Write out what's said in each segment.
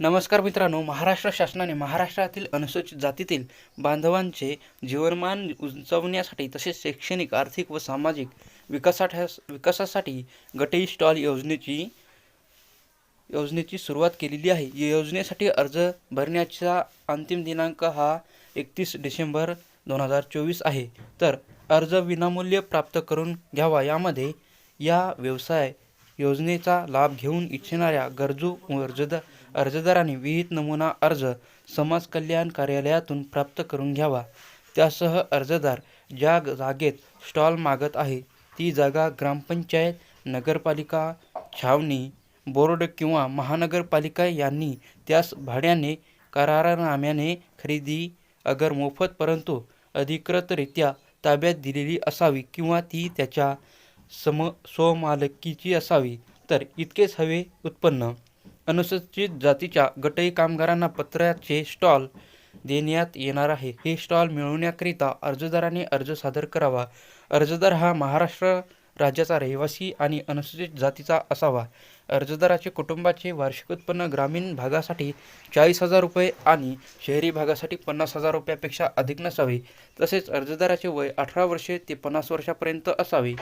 नमस्कार मित्रांनो महाराष्ट्र शासनाने महाराष्ट्रातील अनुसूचित जातीतील बांधवांचे जीवनमान उंचावण्यासाठी तसेच शैक्षणिक आर्थिक व सामाजिक विकासाठ्यास विकासासाठी गटई स्टॉल योजनेची योजनेची सुरुवात केलेली आहे. या योजनेसाठी अर्ज भरण्याचा अंतिम दिनांक हा एकतीस डिसेंबर दोन हजार चोवीस आहे. तर अर्ज विनामूल्य प्राप्त करून घ्यावा. यामध्ये या व्यवसाय योजनेचा लाभ घेऊन इच्छिणाऱ्या गरजू अर्जदार अर्जदारांनी विहित नमुना अर्ज समाज कल्याण कार्यालयातून प्राप्त करून घ्यावा. त्यासह अर्जदार ज्या जागेत स्टॉल मागत आहे ती जागा ग्रामपंचायत नगरपालिका छावणी बोर्ड किंवा महानगरपालिका यांनी त्यास भाड्याने करारनाम्याने खरेदी अगर मोफत परंतु अधिकृतरित्या ताब्यात दिलेली असावी किंवा ती त्याच्या सम स्वमालकीची असावी तर इतकेच हवे उत्पन्न. अनुसूचित जातीच्या गटई कामगारांना पत्र्याचे स्टॉल देण्यात येणार आहे. हे स्टॉल मिळवण्याकरिता अर्जदाराने अर्ज सादर करावा. अर्जदार हा महाराष्ट्र राज्याचा रहिवासी आणि अनुसूचित जातीचा असावा. अर्जदाराचे कुटुंबाचे वार्षिक उत्पन्न ग्रामीण भागासाठी चाळीस हजार रुपये आणि शहरी भागासाठी पन्नास हजार रुपयापेक्षा अधिक नसावे. तसेच अर्जदाराचे वय अठरा वर्षे ते पन्नास वर्षापर्यंत असावे.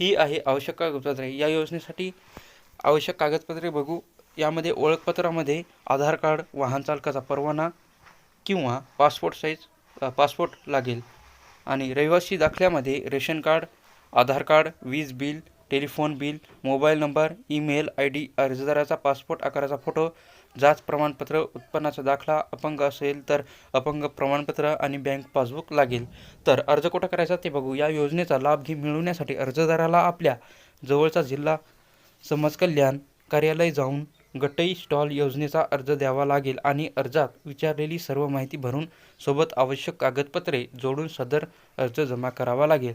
ही आहे आवश्यक कागदपत्रे. या योजनेसाठी आवश्यक कागदपत्रे बघू. यामध्ये ओळखपत्रामध्ये आधार कार्ड वाहन चालकाचा परवाना किंवा पासपोर्ट साईज पासपोर्ट लागेल. आणि रहिवासी दाखल्यामध्ये रेशन कार्ड आधार कार्ड वीज bill telephone bill mobile number email I D अर्जदाराचा passport आकाराचा फोटो जात प्रमाणपत्र उत्पन्नाचा दाखला अपंग असेल तर अपंग प्रमाणपत्र आणि बँक पासबुक लागेल. तर अर्ज कुठं करायचा ते बघू. या योजनेचा लाभ घे मिळवण्यासाठी अर्जदाराला आपल्या जवळचा जिल्हा समाज कल्याण कार्यालय जाऊन गटई स्टॉल योजनेचा अर्ज द्यावा लागेल आणि अर्जात विचारलेली सर्व माहिती भरून सोबत आवश्यक कागदपत्रे जोडून सदर अर्ज जमा करावा लागेल.